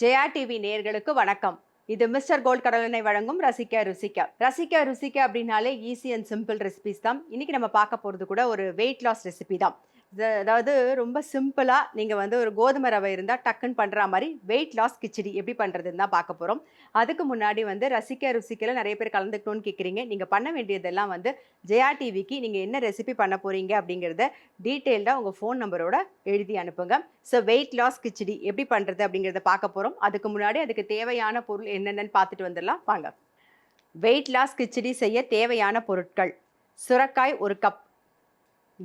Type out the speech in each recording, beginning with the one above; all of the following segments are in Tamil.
ஜெயா டிவி நேர்களுக்கு வணக்கம். இது மிஸ்டர் கோல்ட் கடலனை வழங்கும் ரசிக்க ருசிக்க. ரசிக்க ருசிக்க அப்படின்னாலே ஈஸி அண்ட் சிம்பிள் ரெசிபிஸ் தான். இன்னைக்கு நம்ம பார்க்க போகிறது கூட ஒரு வெயிட் லாஸ் ரெசிபி தான். அதாவது ரொம்ப சிம்பிளாக நீங்கள் வந்து ஒரு கோதுமை ரவை இருந்தால் டக்குன்னு பண்ணுற மாதிரி வெயிட் லாஸ் கிச்சடி எப்படி பண்ணுறதுன்னு தான் பார்க்க போகிறோம் அதுக்கு முன்னாடி வந்து ரசிக்க ருசிக்கல நிறைய பேர் கலந்துக்கணும்னு கேட்குறீங்க நீங்கள் பண்ண வேண்டியதெல்லாம் வந்து ஜெயா டிவிக்கு நீங்கள் என்ன ரெசிபி பண்ண போகிறீங்க அப்படிங்கிறத டீட்டெயில்டாக உங்கள் ஃபோன் நம்பரோட எழுதி அனுப்புங்க. ஸோ வெயிட் லாஸ் கிச்சடி எப்படி பண்ணுறது அப்படிங்கிறத பார்க்க போகிறோம் அதுக்கு முன்னாடி அதுக்கு தேவையான பொருள் என்னென்னு பார்த்துட்டு வந்துடலாம். வாங்க. வெயிட் லாஸ் கிச்சடி செய்ய தேவையான பொருட்கள். சுரக்காய் ஒரு கப்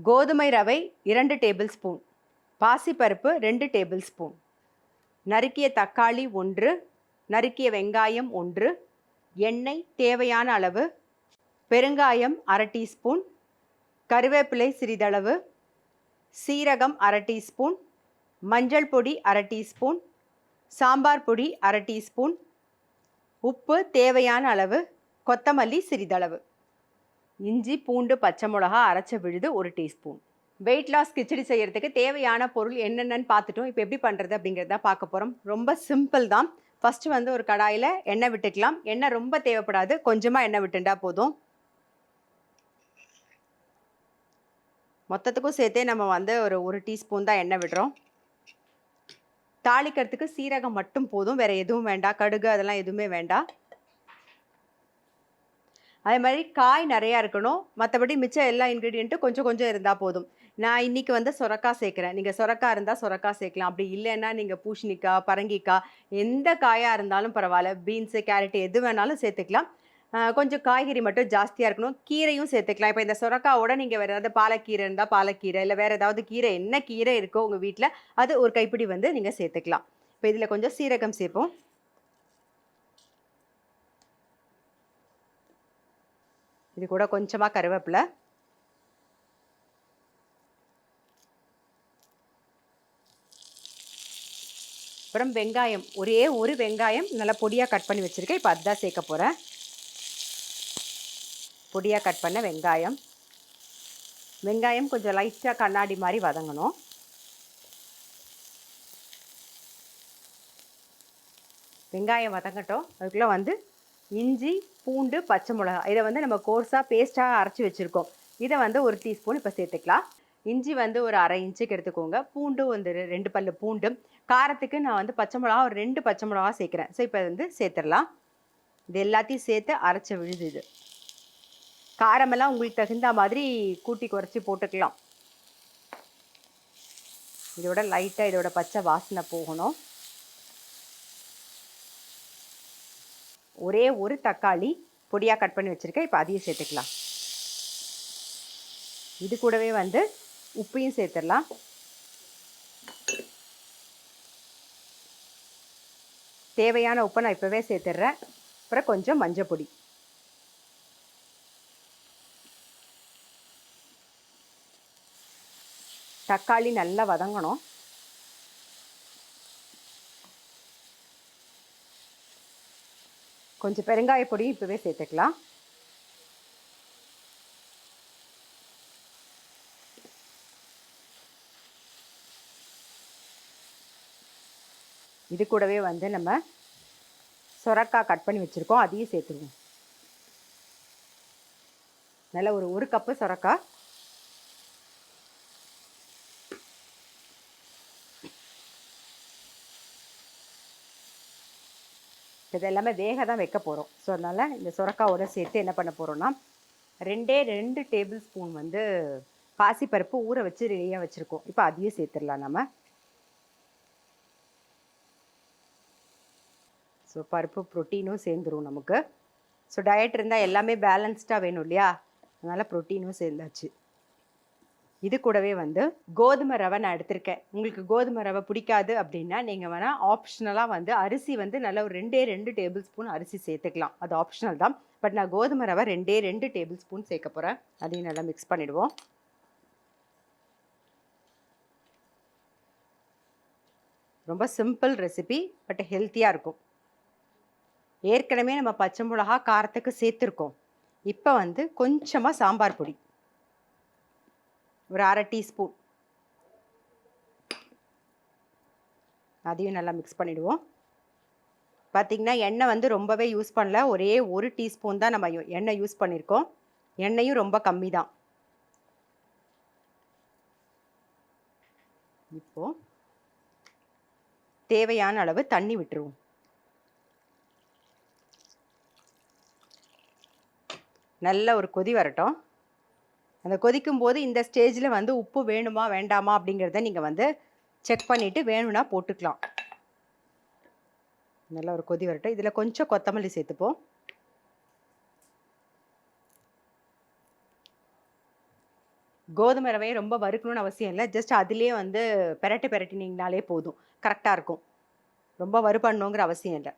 கோதுமை ரவை இரண்டு டேபிள் ஸ்பூன். பாசிப்பருப்பு ரெண்டு டேபிள் ஸ்பூன். நறுக்கிய தக்காளி ஒன்று நறுக்கிய வெங்காயம் ஒன்று எண்ணெய் தேவையான அளவு பெருங்காயம் அரை டீஸ்பூன் கருவேப்பிலை சிறிதளவு சீரகம் அரை டீஸ்பூன் மஞ்சள் பொடி அரை டீஸ்பூன் சாம்பார் பொடி அரை டீஸ்பூன் உப்பு தேவையான அளவு கொத்தமல்லி சிறிதளவு. இஞ்சி பூண்டு பச்சை மிளகா அரைச்ச விழுது ஒரு டீஸ்பூன். வெயிட் லாஸ் கிச்சடி செய்கிறதுக்கு தேவையான பொருள் என்னென்னன்னு பார்த்துட்டோம். இப்போ எப்படி பண்ணுறது அப்படிங்கிறத பார்க்க போகிறோம் ரொம்ப சிம்பிள் தான். ஃபஸ்ட்டு வந்து ஒரு கடாயில் எண்ணெய் விட்டுக்கலாம். எண்ணெய் ரொம்ப தேவைப்படாது. கொஞ்சமாக எண்ணெய் விட்டுண்டா போதும். மொத்தத்துக்கும் சேர்த்தே நம்ம வந்து ஒரு ஒரு டீஸ்பூன் தான் எண்ணெய் விடுறோம். தாளிக்கிறதுக்கு சீரகம் மட்டும் போதும். வேறு எதுவும் வேண்டாம். கடுகு அதெல்லாம் எதுவுமே வேண்டாம். அதே மாதிரி காய் நிறையா இருக்கணும். மற்றபடி மிச்சம் எல்லா இன்க்ரீடியண்ட்டும் கொஞ்சம் கொஞ்சம் இருந்தால் போதும். நான் இன்றைக்கி வந்து சொரக்காய் சேர்க்குறேன். நீங்கள் சொரக்கா இருந்தால் சொரக்காய் சேர்க்கலாம். அப்படி இல்லைன்னா நீங்கள் பூஷணிக்காய் பரங்கிக்காய் எந்த காயாக இருந்தாலும் பரவாயில்ல. பீன்ஸு கேரட் எது வேணாலும் சேர்த்துக்கலாம். கொஞ்சம் காய்கறி மட்டும் ஜாஸ்தியாக இருக்கணும். கீரையும் சேர்த்துக்கலாம். இப்போ இந்த சுரக்காவோட நீங்கள் வேறு ஏதாவது பாலக்கீரை இருந்தால் பாலக்கீரை இல்லை வேறு ஏதாவது கீரை என்ன கீரை இருக்கோ உங்கள் வீட்டில் அது ஒரு கைப்பிடி வந்து நீங்கள் சேர்த்துக்கலாம். இப்போ இதில் கொஞ்சம் சீரகம் சேர்ப்போம். இது கூட கொஞ்சமாக கருவேப்பிலை. அப்புறம் வெங்காயம் ஒரே ஒரு வெங்காயம் நல்லா பொடியாக கட் பண்ணி வச்சுருக்கேன். இப்போ அதுதான் சேர்க்க போகிறேன் பொடியாக கட் பண்ண வெங்காயம். வெங்காயம் கொஞ்சம் லைட்டாக கண்ணாடி மாதிரி வதங்கணும். வெங்காயம் வதங்கட்டும். அதுக்குள்ளே வந்து இஞ்சி பூண்டு பச்சை மிளகா இதை வந்து நம்ம கோர்ஸாக பேஸ்ட்டாக அரைச்சி வச்சுருக்கோம். இதை வந்து ஒரு டீஸ்பூன் இப்போ சேர்த்துக்கலாம். இஞ்சி வந்து ஒரு அரை இன்ச்சுக்கு எடுத்துக்கோங்க. பூண்டு வந்து ரெண்டு பல்லு பூண்டு. காரத்துக்கு நான் வந்து பச்சை மிளகா ஒரு ரெண்டு பச்சை மிளகா சேர்க்குறேன். ஸோ இப்போ வந்து சேர்த்துடலாம். இது எல்லாத்தையும் சேர்த்து அரைச்ச விழுது இது. காரமெல்லாம் உங்களுக்கு தகுந்த மாதிரி கூட்டி குறைச்சி போட்டுக்கலாம். இதோட லைட்டாக இதோட பச்சை வாசனை போகணும். ஒரே ஒரு தக்காளி பொடியாக கட் பண்ணி வச்சுருக்கேன். இப்போ அதையும் சேர்த்துக்கலாம். இது கூடவே வந்து உப்பையும் சேர்த்துடலாம். தேவையான உப்பை நான் இப்போவே சேர்த்துட்றேன். அப்புறம் கொஞ்சம் மஞ்சள் பொடி. தக்காளி நல்லா வதங்கணும். கொஞ்சம் பெருங்காய பொடியும் இப்போவே சேர்த்துக்கலாம். இது கூடவே வந்து நம்ம சொரக்காய் கட் பண்ணி வச்சுருக்கோம் அதையும் சேர்த்துருவோம். நல்ல ஒரு ஒரு கப்பு சொரக்காய் இது எல்லாமே வேக தான் வைக்க போகிறோம் ஸோ அதனால் இந்த சுரக்காவோட சேர்த்து என்ன பண்ண போகிறோம்னா ரெண்டே ரெண்டு டேபிள் ஸ்பூன் வந்து பாசிப்பருப்பு ஊற வச்சு ரெடியாக வச்சுருக்கோம். இப்போ அதையும் சேர்த்துடலாம் நம்ம ஸோ பருப்பு ப்ரோட்டீனும் சேர்ந்துரும் நமக்கு. ஸோ டயட் இருந்தால் எல்லாமே பேலன்ஸ்டாக வேணும் இல்லையா? அதனால் ப்ரோட்டீனும் சேர்ந்தாச்சு. இது கூடவே வந்து கோதுமை ரவை நான் எடுத்திருக்கேன். உங்களுக்கு கோதுமை ரவை பிடிக்காது அப்படின்னா நீங்கள் வேணால் ஆப்ஷனலாக வந்து அரிசி வந்து நல்லா ஒரு ரெண்டே ரெண்டு டேபிள் ஸ்பூன் அரிசி சேர்த்துக்கலாம். அது ஆப்ஷனல் தான். பட் நான் கோதுமை ரவை ரெண்டே ரெண்டு டேபிள் ஸ்பூன் சேர்க்க போகிறேன் அதையும் நல்லா மிக்ஸ் பண்ணிவிடுவோம் ரொம்ப சிம்பிள் ரெசிபி பட் ஹெல்த்தியாக இருக்கும். ஏற்கனவே நம்ம பச்சை மிளகா காரத்துக்கு சேர்த்துருக்கோம். இப்போ வந்து கொஞ்சமாக சாம்பார் பொடி. ஒரு அரை டீஸ்பூன். அதையும் நல்லா மிக்ஸ் பண்ணிவிடுவோம் பார்த்தீங்கன்னா எண்ணெய் வந்து ரொம்பவே யூஸ் பண்ணல. ஒரே ஒரு டீஸ்பூன் தான் நம்ம எண்ணெய் யூஸ் பண்ணியிருக்கோம் எண்ணெயும் ரொம்ப கம்மி தான். இப்போது தேவையான அளவு தண்ணி விட்டுருவோம். நல்ல ஒரு கொதி வரட்டும். அந்த கொதிக்கும் போது இந்த ஸ்டேஜில் வந்து உப்பு வேணுமா வேண்டாமா அப்படிங்கிறத நீங்கள் வந்து செக் பண்ணிவிட்டு வேணும்னா போட்டுக்கலாம். நல்ல ஒரு கொதி வரட்டும். இதில் கொஞ்சம் கொத்தமல்லி சேர்த்துப்போம். கோதுமை ரவையை ரொம்ப வறுக்கணும்னு அவசியம் இல்லை. ஜஸ்ட் அதிலே வந்து பெரட்டி பெரட்டினீங்கனாலே போதும். கரெக்டாக இருக்கும். ரொம்ப வறுப்பண்ணுங்கிற அவசியம் இல்லை.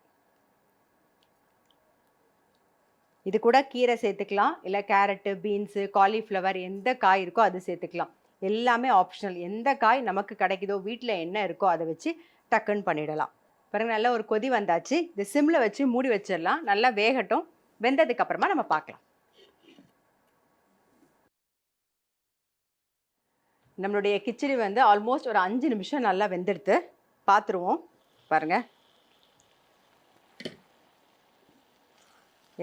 இது கூட கீரை சேர்த்துக்கலாம். இல்லை கேரட்டு பீன்ஸு காலிஃப்ளவர் எந்த காய் இருக்கோ அது சேர்த்துக்கலாம். எல்லாமே ஆப்ஷனல் எந்த காய் நமக்கு கிடைக்குதோ வீட்டில் என்ன இருக்கோ அதை வச்சு டக்குன்னு பண்ணிடலாம். பாருங்கள் நல்லா ஒரு கொதி வந்தாச்சு. இது சிம்மில் வச்சு மூடி வச்சிடலாம். நல்லா வேகட்டும். வெந்ததுக்கப்புறமா நம்ம பார்க்கலாம். நம்மளுடைய கிச்சடி வந்து ஆல்மோஸ்ட் ஒரு அஞ்சு நிமிஷம் நல்லா வெந்தெடுத்து. பார்த்துருவோம். பாருங்கள்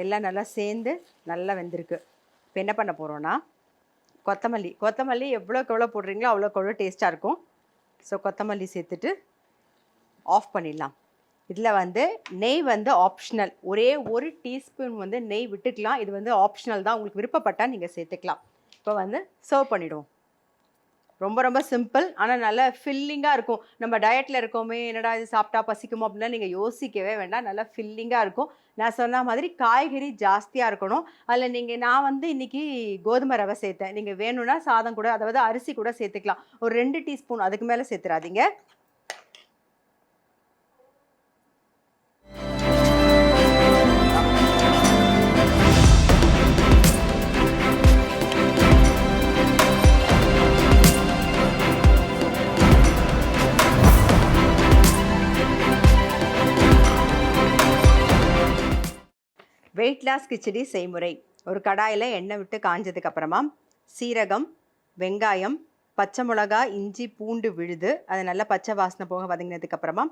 எல்லாம் நல்லா சேர்ந்து நல்லா வெந்திருக்கு. இப்போ என்ன பண்ண போகிறோன்னா கொத்தமல்லி கொத்தமல்லி எவ்வளோக்கு எவ்வளோ போடுறீங்களோ அவ்வளோக்கு எவ்வளோ டேஸ்ட்டாக இருக்கும். ஸோ கொத்தமல்லி சேர்த்துட்டு ஆஃப் பண்ணிடலாம். இதில் வந்து நெய் வந்து ஆப்ஷனல் ஒரே ஒரு டீஸ்பூன் வந்து நெய் விட்டுக்கலாம். இது வந்து ஆப்ஷனல் தான். உங்களுக்கு விருப்பப்பட்டால் நீங்கள் சேர்த்துக்கலாம். இப்போ வந்து சர்வ் பண்ணிவிடுவோம் ரொம்ப ரொம்ப சிம்பிள் ஆனால் நல்ல ஃபில்லிங்காக இருக்கும். நம்ம டயட்டில் இருக்கோமே என்னடா இது சாப்பிட்டா பசிக்குமோ அப்படின்னா நீங்கள் யோசிக்கவே வேண்டாம். நல்லா ஃபில்லிங்காக இருக்கும். நான் சொன்ன மாதிரி காய்கறி ஜாஸ்தியாக இருக்கணும். அதில் நீங்கள் நான் வந்து இன்னைக்கு கோதுமை ரவை சேர்த்தேன். நீங்கள் வேணும்னா சாதம் கூட அதாவது அரிசி கூட சேர்த்துக்கலாம். ஒரு ரெண்டு டீஸ்பூன் அதுக்கு மேலே சேர்த்துறாதீங்க. வெயிட் லாஸ் கிச்சடி செய்முறை. ஒரு கடாயில் எண்ணெய் விட்டு காஞ்சதுக்கப்புறமா சீரகம் வெங்காயம் பச்சை மிளகா இஞ்சி பூண்டு விழுது. அது நல்லா பச்சை வாசனை போக வதங்கினதுக்கப்புறமா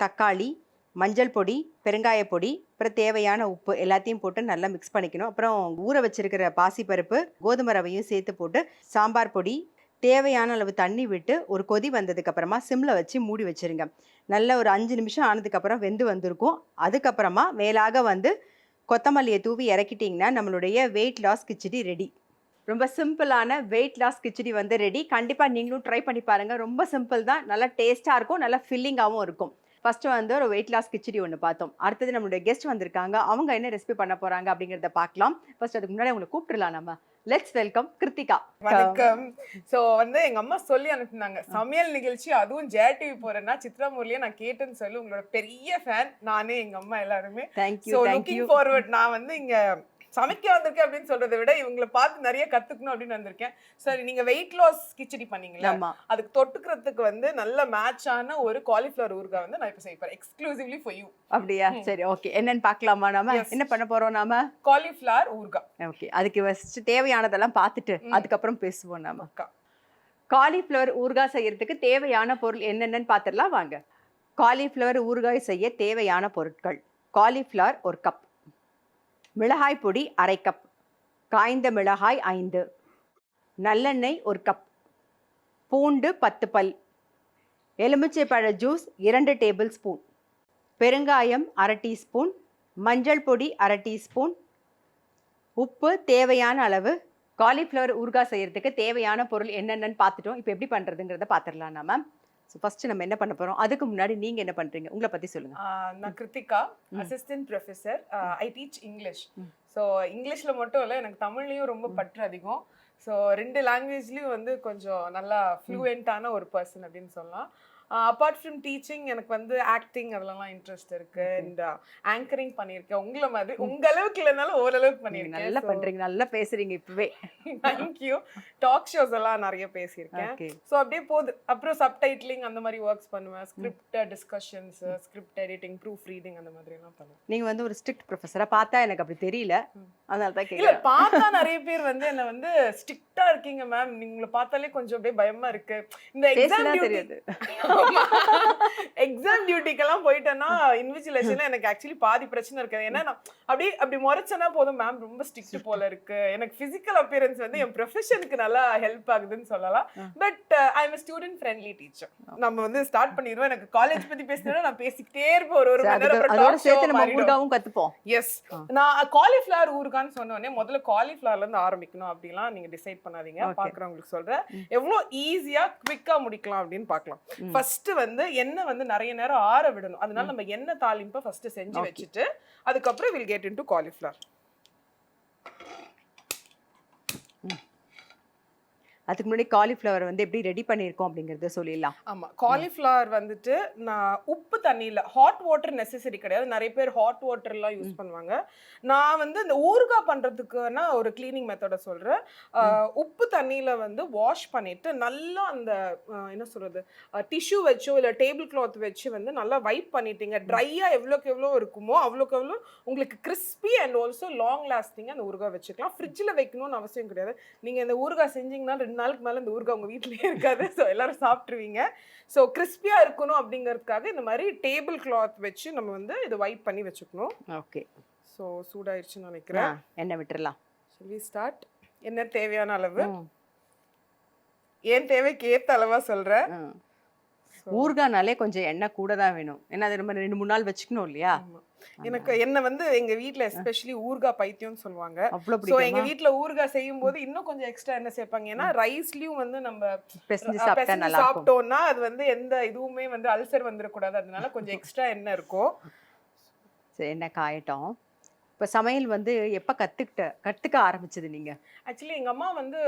தக்காளி மஞ்சள் பொடி பெருங்காய பொடி அப்புறம் தேவையான உப்பு எல்லாத்தையும் போட்டு நல்லா மிக்ஸ் பண்ணிக்கணும். அப்புறம் ஊற வச்சிருக்கிற பாசிப்பருப்பு கோதுமை ரவையும் சேர்த்து போட்டு சாம்பார் பொடி தேவையான அளவு தண்ணி விட்டு ஒரு கொதி வந்ததுக்கப்புறமா சிம்மில் வச்சு மூடி வச்சிருங்க. நல்ல ஒரு அஞ்சு நிமிஷம் ஆனதுக்கப்புறம் வெந்து வந்திருக்கும். அதுக்கப்புறமா மேலாக வந்து கொத்தமல்லியை தூவி இறக்கிட்டிங்கன்னா நம்மளுடைய வெயிட் லாஸ் கிச்சடி ரெடி ரொம்ப சிம்பிளான வெயிட் லாஸ் கிச்சடி வந்து ரெடி கண்டிப்பாக நீங்களும் ட்ரை பண்ணி பாருங்கள் ரொம்ப சிம்பிள் தான். நல்லா டேஸ்ட்டாக இருக்கும். நல்லா ஃபில்லிங்காகவும் இருக்கும். ஃபஸ்ட்டு வந்து ஒரு வெயிட் லாஸ் கிச்சடி ஒன்று பார்த்தோம். அடுத்தது நம்மளுடைய கெஸ்ட் வந்திருக்காங்க. அவங்க என்ன ரெசிபி பண்ண போகிறாங்க அப்படிங்கிறத பார்க்கலாம். ஃபர்ஸ்ட் அதுக்கு முன்னாடி உங்களை கூப்பிட்டுலாம் நம்ம. லெட்ஸ் வெல்கம் கிருத்திகா வணக்கம். சோ வந்து எங்க அம்மா சொல்லி அனுப்புனாங்க. சமையல் நிகழ்ச்சி அதுவும் ஜெயா டிவி போறேன்னா சித்ரா முரளியை நான் கேட்டேன்னு சொல்லி உங்களோட பெரிய ஃபேன் நானே எங்க அம்மா எல்லாருமே. தேங்க்யூ தேங்க்யூ லுக்கிங் ஃபார்வர்ட் நான் வந்து இங்க சமைக்க வந்திருக்கேன் அப்படின்னு சொல்றதை விட இவங்களை பார்த்து நிறைய கத்துக்கணும் அப்படின்னு வந்திருக்கேன். சரி நீங்க வெயிட் லாஸ் கிச்சடி பண்ணீங்களா அதுக்கு தொட்டுக்கிறதுக்கு வந்து நல்ல மேட்சான ஒரு காலிஃபிளவர் ஊறுகாய் வந்து நான் இப்போ செய்ய போறேன். எக்ஸ்க்ளூசிவ்லி ஃபார் யூ அப்படியா? சரி ஓகே என்னன்னு பார்க்கலாமா நாம. என்ன பண்ண போறோம் நாம? காலிஃபிளவர் ஊறுகாய். ஓகே அதுக்கு ஃபர்ஸ்ட் தேவையானதெல்லாம் பார்த்துட்டு அதுக்கப்புறம் பேசுவோம் நாம. காலிஃப்ளவர் ஊறுகாய் செய்யறதுக்கு தேவையான பொருள் என்னென்னன்னு பார்த்துடலாம் வாங்க. காலிஃப்ளவர் ஊறுகாய் செய்ய தேவையான பொருட்கள். காலிஃப்ளவர் ஒரு கப் மிளகாய் பொடி அரை கப் காய்ந்த மிளகாய் ஐந்து. நல்லெண்ணெய் ஒரு கப் பூண்டு பத்து பல். எலுமிச்சை பழ ஜூஸ் இரண்டு டேபிள் ஸ்பூன் பெருங்காயம் அரை டீஸ்பூன் மஞ்சள் பொடி அரை டீஸ்பூன் உப்பு தேவையான அளவு. காலிஃப்ளவர் ஊறுகாய் செய்கிறதுக்கு தேவையான பொருள் என்னென்னு பார்த்துட்டோம். இப்போ எப்படி பண்ணுறதுங்கிறத பார்த்துடலாம் நம்ம ஸோ ஃபஸ்ட்டு நம்ம என்ன பண்ண போகிறோம் அதுக்கு முன்னாடி நீங்கள் என்ன பண்ணுறீங்க உங்களை பற்றி சொல்லுங்கள் நான் Kiruthika assistant professor I teach English. So இங்கிலீஷில் மட்டும் இல்லை எனக்கு தமிழ்லையும் ரொம்ப பற்று அதிகம். ஸோ ரெண்டு லாங்குவேஜ்லேயும் வந்து கொஞ்சம் நல்லா ஃப்ளூயண்ட்டான ஒரு பர்சன் அப்படின்னு சொல்லலாம். அப்பார்ட் ஃப்ரம் டீச்சிங் எனக்கு வந்து ஆக்டிங் அதுலலாம் இன்ட்ரெஸ்ட் இருக்கு. அண்ட் ஆங்கரிங் பண்ணியிருக்கேன். உங்களை மாதிரி உங்க அளவுக்கு இல்லைனாலும் ஓரளவுக்கு நீங்க பண்ணியிருக்கேன். நல்லா பண்ணுறீங்க நல்லா பேசுகிறீங்க இப்போவே. தேங்க்யூ டாக் ஷோஸ் எல்லாம் நிறைய பேசியிருக்கேன். ஸோ அப்படியே போகுது அப்புறம் சப்டைட்லிங் அந்த மாதிரி ஒர்க்ஸ் பண்ணுவேன். Script discussions script editing proof reading அந்த மாதிரி எல்லாம் பண்ணுவேன். நீங்கள் வந்து ஒரு ஸ்ட்ரிக்ட் ப்ரொஃபஸராக பார்த்தா எனக்கு அப்படி தெரியல. அதனால தான் இல்ல கேட்குறேன் பார்த்தா நிறைய பேர் வந்து என்ன வந்து ஸ்ட்ரிக்ட்டா இருக்கீங்க மேம் நீங்கள பார்த்தாலே கொஞ்சம் அப்படியே பயமா இருக்கு. இந்த எக்ஸாம் டியூட்டி தெரியாது. எக்ஸாம் டியூட்டிக்கெல்லாம் போயிட்டேன்னா இன்விஜிலேஷன்ல எனக்கு ஆக்சுவலி பாதி பிரச்சனை இருக்காது. ஏன்னா நான் அப்படியே அப்படி முறைச்சனா போதும். மேம் ரொம்ப ஸ்ட்ரிக்ட் போல இருக்கு. எனக்கு பிசிக்கல் அப்பியரன்ஸ் வந்து என் ப்ரொஃபஷனுக்கு நல்லா ஹெல்ப் ஆகுதுன்னு சொல்லலாம். But I am student friendly teacher நம்ம வந்து ஸ்டார்ட் பண்ணிடுவோம். எனக்கு காலேஜ் பத்தி பேசினா நான் பேசிக்கிட்டே இருப்பேன். ஒரு ஒரு மணி நேரம் கத்துப்போம். எஸ் நான் காலிஃப்ளவர் ஊறுகான்னு சொன்ன உடனே முதல்ல காலிஃப்ளவர்ல இருந்து ஆரம்பிக்கணும் அப்படிலாம் நீங்க டிசைட் பண்ணாதீங்க. பாக்குறவங்களுக்கு சொல்றேன். எவ்வளவு ஈஸியா குவிக்கா முடிக்கலாம் அப்படின்னு பார்க்கலாம் ஃபர்ஸ்ட் வந்து எண்ணெய் வந்து நிறைய நேரம் ஆற விடணும். அதனால நம்ம எண்ணெய் தாளிப்பை ஃபர்ஸ்ட் செஞ்சு. வச்சுட்டு அதுக்கப்புறம் will get into cauliflower அதுக்கு முன்னாடி காலிஃப்ளவர் வந்து எப்படி ரெடி பண்ணியிருக்கோம் அப்படிங்கறத சொல்லிடலாம். ஆமா காலிஃப்ளவர் வந்துட்டு நான் உப்பு தண்ணியில ஹாட் வாட்டர் நெசசரி கிடையாது. நிறைய பேர் ஹாட் வாட்டர்லாம் யூஸ் பண்ணுவாங்க. நான் வந்து இந்த ஊறுகாய் பண்றதுக்குன்னா ஒரு க்ளீனிங் மெத்தட சொல்றேன். ஆஹ் உப்பு தண்ணியில வந்து வாஷ் பண்ணிட்டு நல்லா அந்த என்ன சொல்றது டிஷ்யூ வச்சோ இல்ல டேபிள் கிளாத் வச்சு வந்து நல்லா வைப் பண்ணிட்டீங்க. ட்ரையா எவ்வளோக்கு எவ்வளோ இருக்குமோ அவ்வளோக்கு எவ்வளோ உங்களுக்கு crispy and also long lasting அந்த ஊறுகாய் வச்சுக்கலாம். ஃப்ரிட்ஜில் வைக்கணும்னு அவசியம் கிடையாது. நீங்க இந்த ஊறுகாய் செஞ்சீங்கன்னா ரெண்டு நாளுக்கு மேல இந்த ஊறுகாய் உங்க வீட்லயே இருக்காது. ஸோ எல்லாரும் சாப்பிட்ருவீங்க ஸோ கிறிஸ்பியா இருக்கணும் அப்படிங்கிறதுக்காக இந்த மாதிரி டேபிள் கிளாத் வச்சு நம்ம வந்து இதை வைப் பண்ணி வச்சுக்கணும். ஓகே ஸோ சூடாயிருச்சுன்னு நினைக்கிறேன். எண்ணெய் விட்டுறலாம்? சொல்லி ஸ்டார்ட் என்ன தேவையான அளவு? ஏன் தேவைக்கு ஏத்த அளவா சொல்றேன் ம். ஊறுகானாலே கொஞ்சம் எண்ணெய் கூட தான் வேணும். ஏன்னா அது நம்ம ரெண்டு மூணு நாள் வச்சுக்கணும் இல்லையா. எனக்கு என்ன வந்து எங்க வீட்ல எஸ்பெஷலி ஊறுகாய் பைத்தியம்னு சொல்லுவாங்க. ஸோ எங்க வீட்ல ஊறுகாய் செய்யும் போது இன்னும் கொஞ்சம் எக்ஸ்ட்ரா என்ன சேர்ப்பாங்க. ஏன்னா ரைஸ்லயும் வந்து நம்ம சாப்பிட்டோம்னா அது வந்து எந்த இதுவுமே வந்து அல்சர் வந்துடக்கூடாது அதனால கொஞ்சம் எக்ஸ்ட்ரா எண்ணெய் இருக்கும். சரி எண்ணெய் காயட்டும். இப்போ சமையல் வந்து எப்போ கற்றுக்கிட்ட கற்றுக்க ஆரம்பிச்சது நீங்கள் ஆக்சுவலி எங்க அம்மா வந்து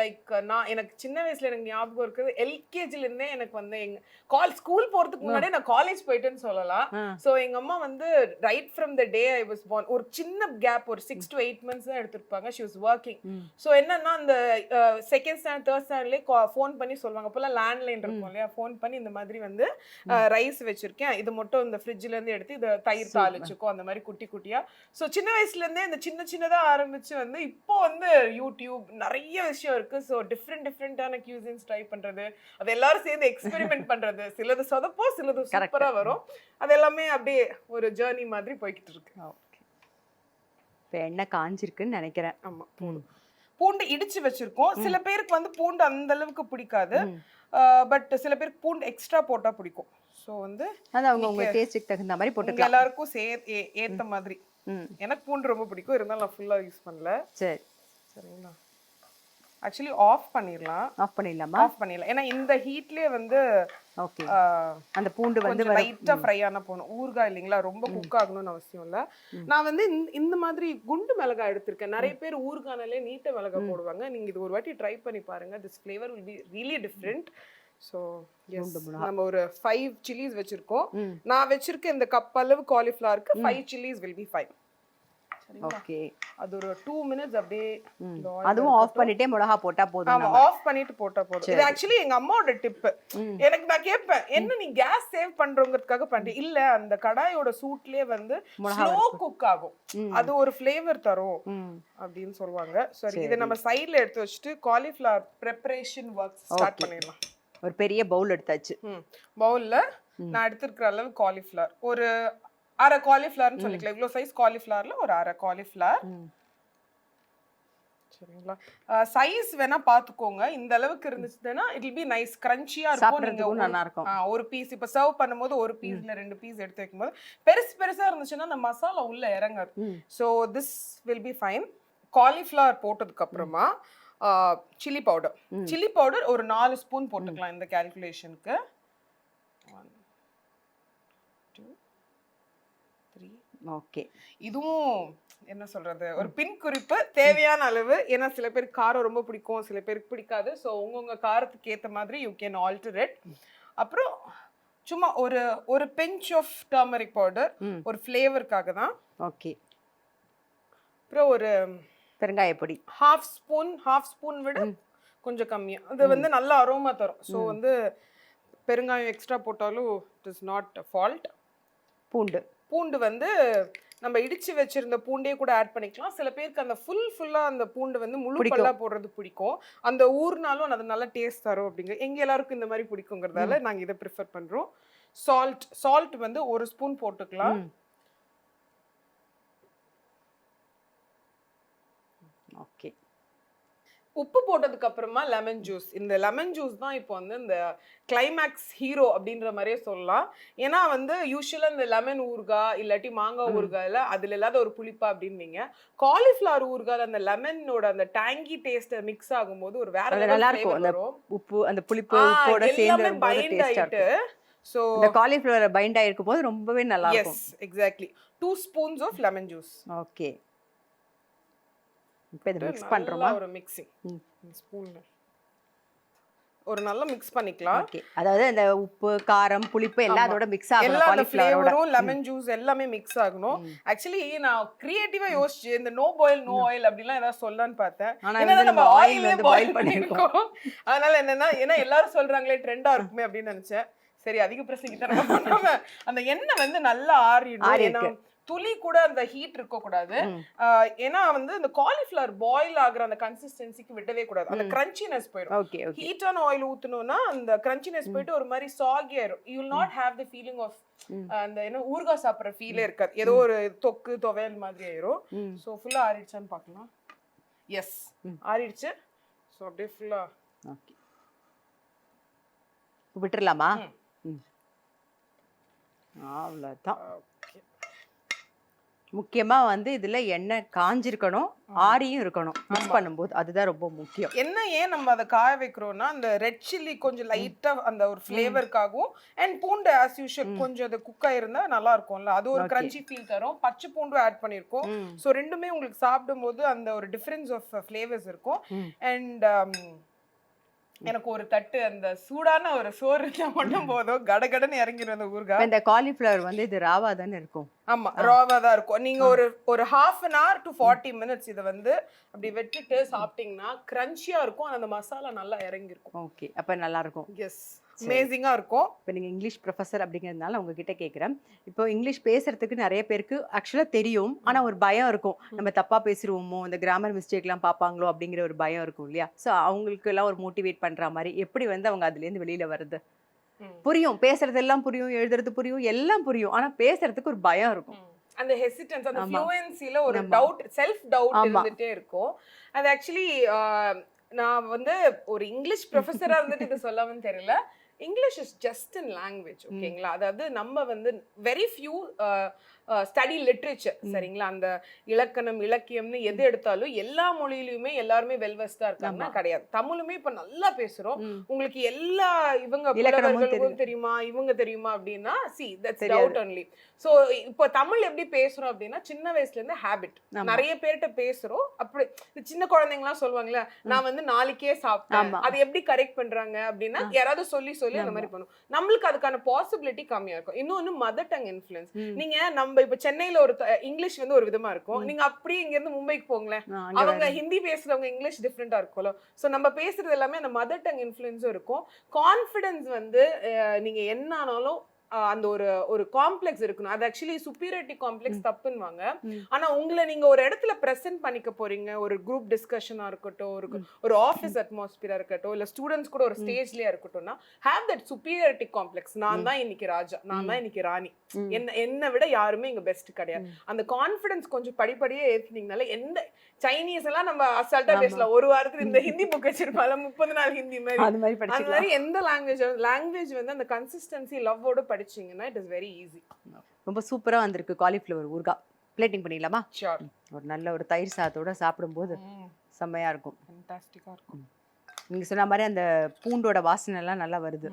லைக் நான் எனக்கு சின்ன வயசுல எனக்கு ஞாபகம் இருக்குது எல்கேஜில இருந்தே எனக்கு வந்து எங்க கால் ஸ்கூல் போறதுக்கு முன்னாடியே நான் காலேஜ் போயிட்டேன்னு சொல்லலாம். ஸோ எங்க அம்மா வந்து right from the day I was born ஒரு சின்ன கேப் ஒரு சிக்ஸ் டு எயிட் மந்த்ஸ் தான் எடுத்திருப்பாங்க. ஷி வாஸ் ஒர்க்கிங் ஸோ என்னன்னா அந்த செகண்ட் ஸ்டாண்ட் தேர்ட் ஸ்டாண்ட்லேயே ஃபோன் பண்ணி சொல்லுவாங்க. அப்போல்லாம் லேண்ட்லைன் இருக்கும் இல்லையா? ஃபோன் பண்ணி இந்த மாதிரி வந்து ரைஸ் வச்சிருக்கேன். இது மட்டும் இந்த ஃப்ரிட்ஜ்ல இருந்து எடுத்து இதை தயிர். தாளிச்சுக்கோ அந்த மாதிரி குட்டி குட்டியா. ஸோ சின்ன வயசுல இருந்தே இந்த சின்ன சின்னதா ஆரம்பிச்சு வந்து இப்போ வந்து யூடியூப் நிறைய விஷயம் இருக்கு. ஸோ டிஃப்ரெண்ட் டிஃப்ரெண்டான கியூசின்ஸ் ட்ரை பண்றது. அது எல்லாரும் சேர்ந்து எக்ஸ்பெரிமெண்ட் பண்றது. சிலது சொதப்போ சிலது Correct. சூப்பரா வரும். அது எல்லாமே அப்படியே ஒரு ஜேர்னி மாதிரி போய்கிட்டு இருக்கு. இப்போ எண்ணெய் காஞ்சிருக்குன்னு நினைக்கிறேன். ஆமா. பூண்டு. பூண்டு இடிச்சு வச்சிருக்கோம். சில பேருக்கு வந்து பூண்டு அந்த அளவுக்கு பிடிக்காது. பட் சில பேருக்கு பூண்டு எக்ஸ்ட்ரா போட்டா பிடிக்கும். ஸோ வந்து அது அவங்க உங்க டேஸ்ட்டுக்கு தகுந்த மாதிரி போட்டுக்கலாம். எல்லாருக்கும் சே ஏ- ஏத்த மாதிரி. எனக்கு பூண்டு ரொம்ப பிடிக்கும். இருந்தாலும் நான் ஃபுல்லா யூஸ் பண்ணல. சரி. சரிங்களா? ஆக்சுவலி ஆஃப் பண்ணிடலாம் ஆஃப் பண்ணிடலாமா ஆஃப் பண்ணிடலாம் ஏன்னா இந்த ஹீட்லயே வந்து ஓகே அந்த பூண்டு வந்து லைட்டா ஃப்ரை ஆன போகணும் ஊறுகாய் இல்லைங்களா? ரொம்ப குக் ஆகணும்னு அவசியம் இல்ல. நான் வந்து இந்த- இந்த மாதிரி குண்டு மிளகாய் எடுத்திருக்கேன். நிறைய பேர் ஊறுகானாலே நீட்ட மிளகாய் போடுவாங்க. நீங்க இது ஒரு வாட்டி ட்ரை பண்ணி பாருங்க. This flavour will be really different so நம்ம ஒரு ஃபைவ் சில்லிஸ் வச்சிருக்கோம். நான் வச்சிருக்க இந்த கப் அளவு காலிஃப்ளவருக்கு five chillies will be five okay அது ஒரு டூ மினிட்ஸ் அப்படியே அதுவும் ஆஃப் பண்ணிட்டே மிளகா போட்டா போதும் ஆமா ஆஃப் பண்ணிட்டு போட்டா போதும். இது ஆக்சுவலி எங்க அம்மாவோட டிப். எனக்கு நான் கேட்பேன் என்ன நீ கேஸ் சேவ் பண்றோங்கிறதுக்காக பண்றீங்க இல்ல அந்த கடாயோட சூட்லயே வந்து ஸ்லோ குக் ஆகும். அது ஒரு ஃப்ளேவர் தரும் அப்படின்னு சொல்லுவாங்க. சரி இதை நம்ம சைடுல எடுத்து வச்சுட்டு காலிஃப்ளவர் ப்ரிப்பரேஷன் ஒர்க் ஸ்டார்ட் பண்ணிடலாம். ஒரு பெரிய பவுல் எடுத்தாச்சு. பவுல்ல நான் எடுத்திருக்கிற அளவு காலிஃப்ளவர் ஒரு அரை காலிஃப்ளவர்னு சொல்லிக்கலாம். இவ்வளோ சைஸ் காலிஃப்ளவர்ல ஒரு அரை காலிஃப்ளவர் சரிங்களா? சைஸ் வேணா பாத்துக்கோங்க. இந்த அளவுக்கு இருந்துச்சுன்னா இட் பி நைஸ் கிரன்ச்சியா இருக்கும். நீங்க நல்லா இருக்கும் ஒரு பீஸ் இப்ப சர்வ் பண்ணும்போது ஒரு பீஸ்ல ரெண்டு பீஸ் எடுத்து வைக்கும்போது பெருசு பெருசா இருந்துச்சுன்னா அந்த மசாலா உள்ள இறங்காது. So this will be fine cauliflower போட்டதுக்கு அப்புறமா சில்லி பவுடர் சில்லி பவுடர் ஒரு நாலு ஸ்பூன் போட்டுக்கலாம் இந்த கால்குலேஷனுக்கு ஒன் டூ த்ரீ ஓகே இதுவும் என்ன சொல்றது ஒரு பின் குறிப்பு தேவையான அளவு. ஏன்னா சில பேருக்கு காரம் ரொம்ப பிடிக்கும் சில பேருக்கு பிடிக்காது. ஸோ உங்கவுங்க காரத்துக்கு ஏற்ற மாதிரி யூ கேன் ஆல்டரேட் அப்புறம் சும்மா ஒரு ஒரு பெஞ்ச் ஆஃப் டர்மரிக் பவுடர். ஒரு ஃப்ளேவருக்காக தான். ஓகே அப்புறம் ஒரு பெருங்காய பொடி. ஹாஃப் ஸ்பூன் ஹாஃப் ஸ்பூன் விட கொஞ்சம் கம்மியா அது வந்து நல்ல அரோமா தரும். ஸோ வந்து பெருங்காயம் எக்ஸ்ட்ரா போட்டாலும் இட் இஸ் நாட் ஃபால்ட் பூண்டு. பூண்டு வந்து நம்ம இடிச்சு வச்சிருந்த பூண்டே கூட ஆட் பண்ணிக்கலாம். சில பேருக்கு அந்த ஃபுல் ஃபுல்லா அந்த பூண்டு வந்து முழு. பல்லா போடுறது பிடிக்கும். அந்த ஊர்னாலும் அது நல்லா டேஸ்ட் தரும் அப்படிங்க எங்க எல்லாருக்கும் இந்த மாதிரி பிடிக்குங்கிறதால நாங்க இதை ப்ரிஃபர் பண்றோம். சால்ட் சால்ட் வந்து ஒரு ஸ்பூன் போட்டுக்கலாம். ஓகே உப்பு போட்டதுக்கு அப்புறமா லெமன் ஜூஸ் இந்த லெமன் ஜூஸ் தான் இப்போ வந்து இந்த கிளைமேக்ஸ் ஹீரோ அப்படின்ற மாதிரியே சொல்லலாம். ஏன்னா வந்து யூஸ்வலாக இந்த லெமன் ஊறுகாய் இல்லாட்டி மாங்காய். ஊறுகாயில் அதில் இல்லாத ஒரு புளிப்பா அப்படின்னீங்க. காலிஃப்ளவர் ஊறுகாய் அந்த லெமனோட அந்த டேங்கி டேஸ்ட் மிக்ஸ் ஆகும்போது ஒரு வேற நல்லா இருக்கும். அந்த உப்பு அந்த புளிப்பு உப்போட சேர்ந்து பைண்ட் இருக்கும். ஸோ இந்த காலிஃப்ளவர் பைண்ட் ஆயிருக்கும் போது ரொம்பவே நல்லா இருக்கும். Yes exactly two spoons of lemon juice okay இப்போ இதை மிக்ஸ் பண்றோமா? ஒரு மிக்சிங் ம். ஸ்பூன்ல ஒரு நல்லா மிக்ஸ் பண்ணிக்கலாம். ஓகே. அதாவது அந்த உப்பு காரம் புளிப்பு எல்லாம். அதோட மிக்ஸ் ஆகும் எல்லா ஃப்ளேவரும் லெமன் ஜூஸ் எல்லாமே மிக்ஸ் ஆகணும். ஆக்சுவலி நான் கிரியேட்டிவா யோசிச்சு இந்த நோ பாயில் நோ ஆயில் அப்படிலாம் ஏதாவது சொல்லலாம்னு பார்த்தேன். ஆனா நம்ம நம்ம ஆயில் வந்து பாயில் பண்ணிருக்கோம். அதனால என்னன்னா ஏன்னா எல்லாரும் சொல்றாங்களே ட்ரெண்டா இருக்குமே அப்படின்னு நினைச்சேன். சரி அதிக பிரசங்கி தரமா பண்ணாம அந்த எண்ணெய் வந்து நல்லா ஆறிடும். துளி கூட அந்த ஹீட் இருக்க கூடாது ம். ஆஹ் ஏன்னா வந்து இந்த காலிஃபிளவர் பாயில் ஆகுற அந்த கன்சிஸ்டன்சிக்கு விடவே கூடாது. அந்த. கிரன்ச்சினஸ் போயிடும் ஹீட்டான ஆயில் ஊத்துனோம்னா அந்த கிரன்ச்சினஸ் போயிட்டு ஒரு மாதிரி சாகி ஆயிரும். You will not have the feeling of. அந்த என்ன ஊறுகாய் சாப்பிட்ற ஃபீலே இருக்காது. ஏதோ ஒரு தொக்கு துவையல் மாதிரி ஆயிரும். ஸோ ஃபுல்லாக ஆறிடுச்சான்னு பார்க்கலாம். எஸ். ஆறிடுச்சு. ஸோ அப்படியே ஃபுல்லாக ஓகே. விட்டுறலாமா? அவ்வளோதான். ஓகே முக்கியமா வந்து இதுல எண்ணெய் காஞ்சிருக்கணும் ஆரியும் இருக்கணும் மிக்ஸ். பண்ணும்போது அதுதான் ரொம்ப முக்கியம் என்ன ஏன் நம்ம அதை காய வைக்கிறோம்னா அந்த ரெட் சில்லி கொஞ்சம் லைட்டா அந்த ஒரு ஃப்ளேவருக்காகவும் அண்ட் பூண்டு ஆஸ் யூஷுவல். கொஞ்சம் அது குக் ஆயிருந்தா நல்லா இருக்கும்ல அது ஒரு. கிரன்ச்சி ஃபீல் தரும் பச்சை பூண்டும் ஆட் பண்ணியிருக்கோம். ஸோ ரெண்டுமே உங்களுக்கு சாப்பிடும்போது அந்த ஒரு டிஃப்ரென்ஸ் ஆஃப் ஃப்ளேவர்ஸ் இருக்கும். அண்ட் எனக்கு ஒரு தட்டு அந்த சூடான ஒரு சோறு இருந்தா மட்டும் போதும். கடகடன்னு இறங்கிடும் அந்த ஊறுகாய். இந்த காலிஃப்ளவர் வந்து இது ராவா தானே இருக்கும்? ஆமா ராவா தான் இருக்கும். நீங்க ஒரு ஒரு half an hour to forty minutes இதை வந்து அப்படி வெட்டிட்டு சாப்பிட்டீங்கன்னா கிரன்ச்சியா இருக்கும் அந்த மசாலா நல்லா இறங்கிருக்கும் ஓகே அப்ப நல்லா இருக்கும். எஸ் அமேசிங்கா இருக்கும். இப்போ நீங்கள் இங்கிலீஷ் ப்ரொஃபஸர் அப்படிங்கிறதுனால உங்ககிட்ட கேட்குறேன் இப்போ இங்கிலீஷ் பேசுறதுக்கு நிறைய பேருக்கு ஆக்சுவலாக தெரியும். ஆனால் ஒரு பயம் இருக்கும். நம்ம தப்பாக பேசிடுவோமோ இந்த கிராமர் மிஸ்டேக்லாம் பார்ப்பாங்களோ அப்படிங்கிற ஒரு பயம் இருக்கும் இல்லையா? ஸோ அவங்களுக்கு எல்லாம் ஒரு மோட்டிவேட் பண்ணுற மாதிரி எப்படி வந்து அவங்க அதுலேருந்து வெளியில் வருது. புரியும். பேசுறதெல்லாம் புரியும். எழுதுறது புரியும். எல்லாம் புரியும். ஆனால் பேசுறதுக்கு ஒரு பயம் இருக்கும். அந்த ஹெசிடன்ஸ் அந்த. ஃப்ளூயன்சில ஒரு. Doubt self doubt. இருந்துட்டே இருக்கும். அது ஆக்சுவலி நான் வந்து ஒரு இங்கிலீஷ் ப்ரொஃபஸரா இருந்துட்டு இது சொல்லாமன்னு தெரியல. English is just in language ஓகேங்களா அதாவது நம்ம வந்து வெரி ஃபியூ ஸ்டடி லிட்ரேச்சர் சரிங்களா? அந்த இலக்கணம் இலக்கியம்னு எது எடுத்தாலும் எல்லா மொழியிலுமே எல்லாருமே வெல்வெஸ்டா இருக்காங்கன்னா. கிடையாது. தமிழுமே இப்ப நல்லா பேசுறோம். ம். உங்களுக்கு எல்லா இவங்க புலவர்களுக்கும் தெரியுமா? இவங்க தெரியுமா? அப்படின்னா see that's. Doubt only so இப்போ தமிழ் எப்படி பேசுறோம் அப்படின்னா சின்ன வயசுல இருந்து ஹேபிட். நிறைய பேர்கிட்ட பேசுறோம். அப்படி சின்ன குழந்தைங்கலாம் சொல்லுவாங்கல்ல நான் வந்து நாளைக்கே சாப்பிட்டேன். அது எப்படி கரெக்ட் பண்றாங்க அப்படின்னா யாராவது சொல்லி சொல்லி அந்த மாதிரி பண்ணும் நம்மளுக்கு அதுக்கான பாசிபிலிட்டி கம்மியா இருக்கும். இன்னொன்னு மதர் டங் இன்ஃபுளுன்ஸ். நீங்க நம்ம இப்ப சென்னையில ஒரு இங்கிலீஷ் வந்து ஒரு விதமா இருக்கும். நீங்க அப்படியே இங்க இருந்து மும்பைக்கு போங்களேன். அவங்க. ஹிந்தி பேசுறவங்க இங்கிலீஷ் டிஃப்ரெண்டா இருக்கும்ல. ஸோ நம்ம பேசுறது எல்லாமே அந்த மதர் டங் இன்ஃப்ளூயன்ஸும் இருக்கும். கான்ஃபிடன்ஸ் வந்து நீங்க என்ன ஆனாலும் அந்த ஒரு ஒரு காம்ப்ளெக்ஸ் இருக்கணும். அது ஆக்சுவலி சுப்பீரியாரிட்டி காம்ப்ளெக்ஸ் தப்புன்னுவாங்க. ஆனா உங்களை நீங்க ஒரு இடத்துல பிரசன்ட் பண்ணிக்க போறீங்க. ஒரு குரூப் டிஸ்கஷனா இருக்கட்டும் ஒரு ஒரு ஆஃபீஸ் அட்மாஸ்பியரா இருக்கட்டும் இல்ல ஸ்டூடெண்ட்ஸ் கூட ஒரு ஸ்டேஜ்லயா இருக்கட்டும்னா ஹேவ் தட் சுப்பீரியாரிட்டி காம்ப்ளெக்ஸ் நான் தான் இன்னைக்கு ராஜா. நான் தான் இன்னைக்கு ராணி. என்ன என்னை விட யாருமே இங்க பெஸ்ட் கிடையாது. அந்த கான்ஃபிடன்ஸ் கொஞ்சம் படிப்படியே ஏத்துனீங்கனால எந்த சைனீஸ் எல்லாம் நம்ம அசால்ட்டா. பேசலாம். ஒரு வாரத்துக்கு இந்த ஹிந்தி புக் வச்சிருப்பால முப்பது நாள் ஹிந்தி மாதிரி. அந்த மாதிரி எந்த லாங்குவேஜ் லாங்குவேஜ் வந்து அந்த கன்சிஸ்டன்சி லவ்வோட படிச்சீங்கன்னா இட் இஸ் வெரி ஈஸி ரொம்ப சூப்பரா வந்திருக்கு காலிஃப்ளவர் ஊறுகாய் பிளேட்டிங் பண்ணிடலாமா? ஷியோர் ஒரு நல்ல ஒரு தயிர் சாதத்தோட சாப்பிடும்போது செம்மையா இருக்கும். ஃபண்டாஸ்டிக்கா இருக்கும். நீங்க சொன்ன மாதிரி அந்த பூண்டோட வாசனை எல்லாம் நல்லா வருது.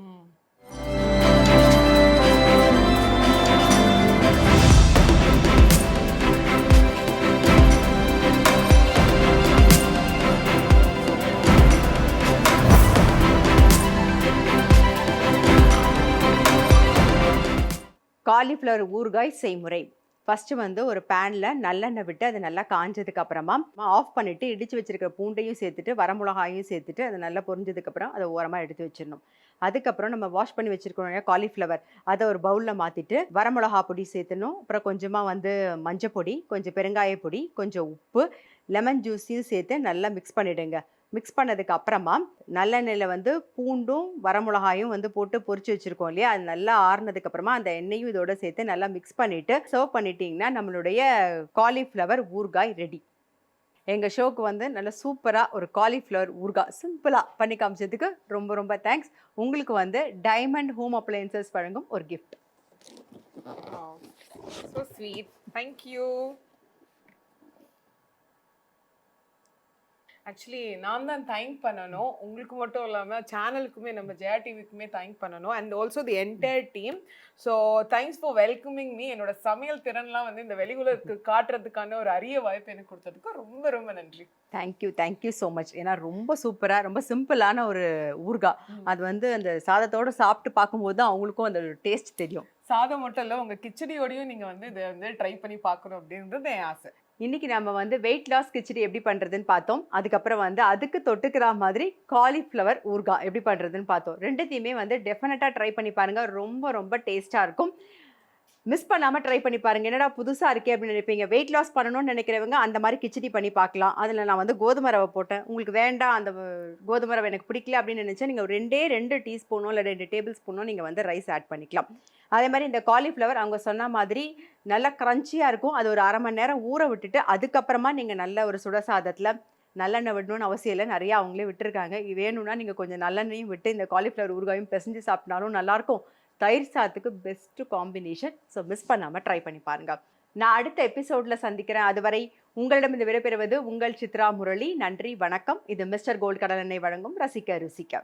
காலிஃப்ளவர் ஊறுகாய் செய்முறை. ஃபஸ்ட்டு வந்து ஒரு பேனில் நல்லெண்ணெய் விட்டு அது நல்லா காஞ்சதுக்கு அப்புறமா ஆஃப் பண்ணிவிட்டு இடிச்சு வச்சுருக்கிற பூண்டையும் சேர்த்துட்டு வரமிளகாயும் சேர்த்துட்டு அது நல்லா பொரிஞ்சதுக்கப்புறம் அதை ஓரமாக எடுத்து வச்சிடணும். அதுக்கப்புறம் நம்ம வாஷ் பண்ணி வச்சுருக்கோம் காலிஃப்ளவர் அதை ஒரு பவுலில் மாற்றிட்டு வரமிளகா பொடி சேர்த்தணும் அப்புறம் கொஞ்சமாக வந்து மஞ்சள் பொடி கொஞ்சம் பெருங்காய பொடி கொஞ்சம் உப்பு லெமன் ஜூஸையும் சேர்த்து நல்லா மிக்ஸ் பண்ணிவிடுங்க மிக்ஸ் பண்ணதுக்கு அப்புறமா நல்லெண்ணெயில் வந்து பூண்டும் வரமிளகாயும் வந்து போட்டு பொரிச்சு வச்சுருக்கோம் இல்லையா? அது நல்லா ஆறுனதுக்கு அப்புறமா அந்த எண்ணெயும் இதோட சேர்த்து நல்லா மிக்ஸ் பண்ணிவிட்டு சர்வ் பண்ணிட்டீங்கன்னா நம்மளுடைய காலிஃப்ளவர் ஊறுகாய் ரெடி எங்கள் ஷோக்கு வந்து நல்ல சூப்பராக ஒரு காலிஃப்ளவர் ஊறுகாய் சிம்பிளாக பண்ணி காமிச்சதுக்கு ரொம்ப ரொம்ப தேங்க்ஸ் உங்களுக்கு வந்து டைமண்ட் ஹோம் அப்ளையன்சஸ் வழங்கும் ஒரு gift so sweet thank you actually நான் தான் தேங்க் பண்ணணும். உங்களுக்கு மட்டும் இல்லாமல் சேனலுக்குமே நம்ம ஜெயா டிவிக்குமே தேங்க் பண்ணணும். And also the entire team so thanks for welcoming me என்னோட சமையல் திறன்லாம் வந்து இந்த வெளி உலகத்துக்கு காட்டுறதுக்கான ஒரு அரிய வாய்ப்பு எனக்கு கொடுத்ததுக்கு ரொம்ப ரொம்ப நன்றி. தேங்க்யூ தேங்க்யூ ஸோ மச் ஏன்னா ரொம்ப சூப்பராக ரொம்ப சிம்பிளான ஒரு ம். அது வந்து அந்த சாதத்தோட சாப்பிட்டு பார்க்கும்போது தான் அவங்களுக்கும் அந்த டேஸ்ட் தெரியும். சாதம் மட்டும் இல்லை உங்கள் கிச்சடியோடையும் நீங்கள் வந்து இதை வந்து ட்ரை பண்ணி பார்க்கணும் அப்படின்றது என் ஆசை. இன்னைக்கு நம்ம வந்து வெயிட் லாஸ் கிச்சடி எப்படி பண்ணுறதுன்னு பார்த்தோம். அதுக்கப்புறம் வந்து அதுக்கு தொட்டுக்கிற மாதிரி காலிஃப்ளவர் ஊர்கா எப்படி பண்ணுறதுன்னு பார்த்தோம். ரெண்டுத்தையுமே வந்து டெஃபினட்டாக ட்ரை பண்ணி பாருங்கள் ரொம்ப ரொம்ப டேஸ்ட்டாக இருக்கும். மிஸ் பண்ணாமல் ட்ரை பண்ணி பாருங்கள் என்னடா புதுசாக இருக்கே அப்படின்னு நினைப்பீங்க. வெயிட் லாஸ் பண்ணணும்னு நினைக்கிறவங்க அந்த மாதிரி கிச்சடி பண்ணி பார்க்கலாம். அதில் நான் வந்து கோதுமை ரவை போட்டேன். உங்களுக்கு வேண்டாம் அந்த கோதுமை ரவை எனக்கு பிடிக்கல அப்படின்னு நினச்சா நீங்கள் ரெண்டே ரெண்டு டீஸ்பூனோ இல்லை ரெண்டு டேபிள் ஸ்பூனோ நீங்கள் வந்து ரைஸ் ஆட் பண்ணிக்கலாம். அதே மாதிரி இந்த காலிஃப்ளவர் அவங்க சொன்ன மாதிரி நல்லா க்ரன்ச்சியாக இருக்கும். அது ஒரு அரை மணி நேரம் ஊற விட்டுட்டு அதுக்கப்புறமா நீங்கள் நல்ல ஒரு சுட சாதத்தில் நல்லெண்ணெய் விடணும்னு அவசியம் இல்லை. நிறையா அவங்களே விட்டுருக்காங்க. வேணும்னா நீங்கள் கொஞ்சம் நல்லெண்ணையும் விட்டு இந்த காலிஃப்ளவர் ஊறுகாயும் பிசைஞ்சு சாப்பிட்டாலும் நல்லாயிருக்கும் தயிர் சாத்துக்கு பெஸ்ட்டு காம்பினேஷன் ஸோ மிஸ் பண்ணாமல் ட்ரை பண்ணி பாருங்கள் நான் அடுத்த எபிசோடில் சந்திக்கிறேன். அதுவரை உங்களிடம் இந்த விடைபெறுவது உங்கள் சித்ரா முரளி. நன்றி வணக்கம். இது மிஸ்டர் கோல்ட் கடல் எண்ணெய் வழங்கும் ரசிக்க ருசிக்க.